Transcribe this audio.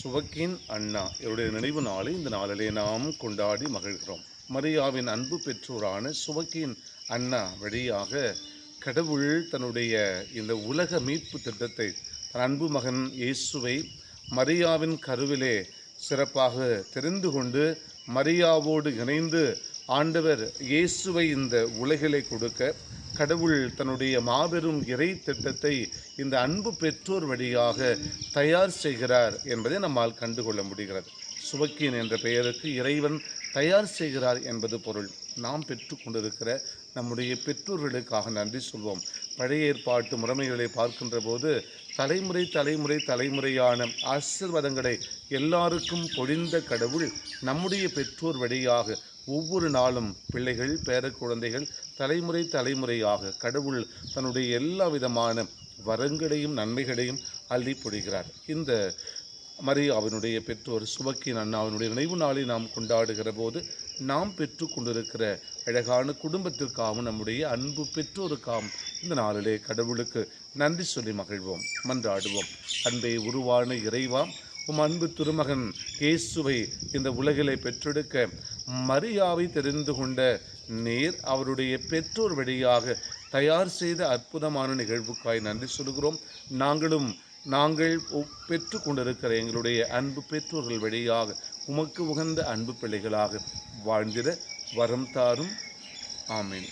சுவக்கின் அண்ணா இவருடைய நினைவு நாளை இந்த நாளிலே நாம் கொண்டாடி மகிழ்கிறோம். மரியாவின் அன்பு பெற்றோரான சுவக்கின் அண்ணா வழியாக கடவுள் தன்னுடைய இந்த உலக மீட்பு திட்டத்தை தன் அன்பு மகன் இயேசுவை மரியாவின் கருவிலே சிறப்பாக தெரிந்து கொண்டு மரியாவோடு இணைந்து ஆண்டவர் இயேசுவை இந்த உலகிலே கொடுக்க கடவுள் தன்னுடைய மாபெரும் இறை திட்டத்தை இந்த அன்பு பெற்றோர் வழியாக தயார் செய்கிறார் என்பதை நம்மால் கண்டுகொள்ள முடிகிறது. சுவக்கியன் என்ற பெயருக்கு இறைவன் தயார் செய்கிறார் என்பது பொருள். நாம் பெற்று கொண்டிருக்கிற நம்முடைய பெற்றோர்களுக்காக நன்றி சொல்வோம். பழைய ஏற்பாட்டு முறைமைகளை பார்க்கின்ற போது தலைமுறை தலைமுறை தலைமுறையான ஆசிர்வாதங்களை எல்லாருக்கும் பொழிந்த கடவுள் நம்முடைய பெற்றோர் வழியாக ஒவ்வொரு நாளும் பிள்ளைகள் பேர குழந்தைகள் தலைமுறை தலைமுறையாக கடவுள் தன்னுடைய எல்லா விதமான வரங்களையும் நன்மைகளையும் அள்ளி பொழிகிறார் இந்த மரியாவினுடைய பெற்றோர் சுபக்கின் அண்ணாவினுடைய நினைவு நாளை நாம் கொண்டாடுகிற போது நாம் பெற்று கொண்டிருக்கிற அழகான குடும்பத்திற்காகவும் நம்முடைய அன்பு பெற்றோருக்காகவும் இந்த நாளிலே கடவுளுக்கு நன்றி சொல்லி மகிழ்வோம் மன்றாடுவோம். அன்பை உருவான இறைவாம் உம் அன்பு திருமகன் இயேசுவை இந்த உலகிலே பெற்றெடுக்க மரியாவை தெரிந்து கொண்ட நேர் அவருடைய பெற்றோர் வழியாக தயார் செய்த அற்புதமான நிகழ்வுக்காய் நன்றி சொல்கிறோம் நாங்களும் நாங்கள் பெற்று கொண்டிருக்கிற எங்களுடைய அன்பு பெற்றோர்கள் வழியாக உமக்கு உகந்த அன்பு பிள்ளைகளாக வாழ்ந்திட வரம் தாரும். ஆமீன்.